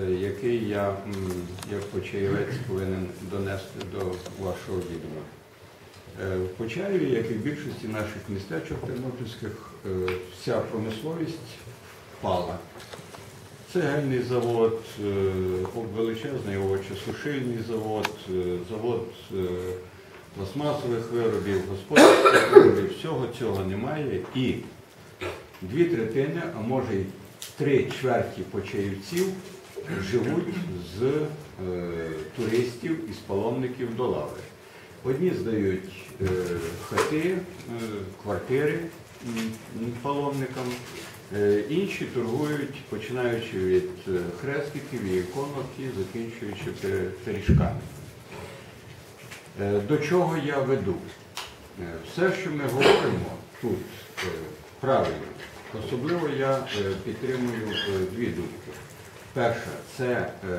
е, який я як почаєвець повинен донести до вашого відома. Е, В Почаєві, як і в більшості наших містечок тернопільських, е, вся промисловість впала. Цегельний завод, величезний овочесушильний завод, завод пластмасових виробів, господарських виробів, всього цього немає. І дві третини, а може й три чверті почаївців живуть з е, туристів і з паломників до лави. Одні здають е, хати, е, квартири паломникам, інші торгують, починаючи від хрестиків і іконок і закінчуючи пиріжками. До чого я веду? Все, що ми говоримо тут, правильно. Особливо я підтримую дві думки. Перша, це е,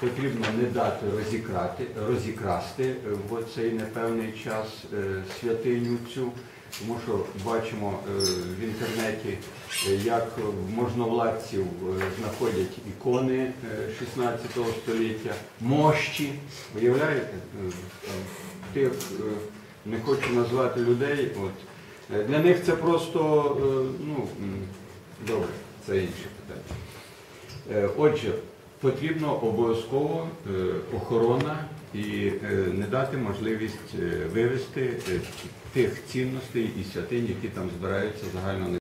потрібно не дати розікрати, розікрасти е, в цей непевний час е, святиню цю, тому що бачимо в інтернеті, як можновладців знаходять ікони е, 16 століття, мощі. Уявляєте? Тих, не хочу назвати людей. От. Для них це просто, ну, добре, це інше питання. Е, Отже, потрібно обов'язково е, охорона і е, не дати можливість вивести тих цінностей і святинь, які там збираються загально.